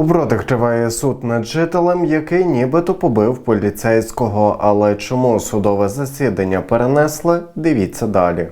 У Бродах триває суд над жителем, який нібито побив поліцейського. Але чому судове засідання перенесли? Дивіться далі.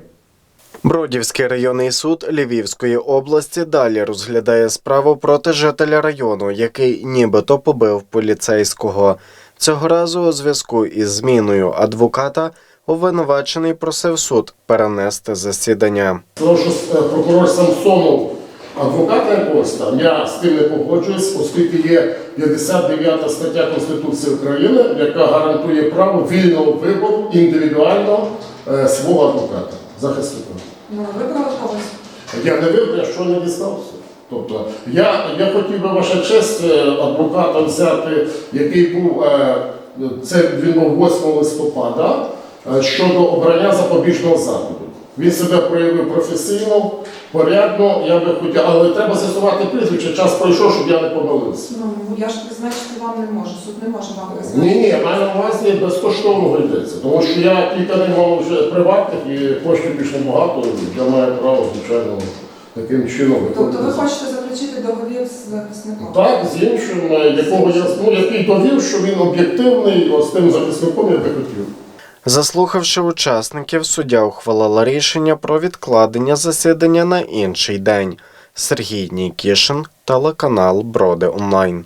Бродівський районний суд Львівської області далі розглядає справу проти жителя району, який нібито побив поліцейського. Цього разу у зв'язку із зміною адвоката обвинувачений просив суд перенести засідання. Тому що е, прокурор Самсонов адвоката якогось там, я з тим не погоджуюсь, оскільки є 59 стаття Конституції України, яка гарантує право вільного вибору індивідуального е, свого адвоката, захисника. Ну, вибрали когось. Я не вибрав, я що не дістався. Тобто я, я хотів би ваша честь е, адвоката взяти, який був е, це він був 8 листопада щодо обрання запобіжного заходу. Він себе проявив професійно, порядно, я би хотів, але треба з'ясувати прізвище, час пройшов, щоб я не помилився. Ну, я ж призначити вам не можу, суд не може вам Ні, призначити. ні, маю на увазі безкоштовно йдеться, тому що я кілька не мав вже приватних і коштів більш небагато, я маю право, звичайно, таким чином Тобто ви хочете заключити договір з захисником? Так, з іншим, якого я ну, який довів, що він об'єктивний, з тим захисником я би хотів. Заслухавши учасників, суддя ухвалила рішення про відкладення засідання на інший день. Сергій Нікішин, телеканал Броди Онлайн.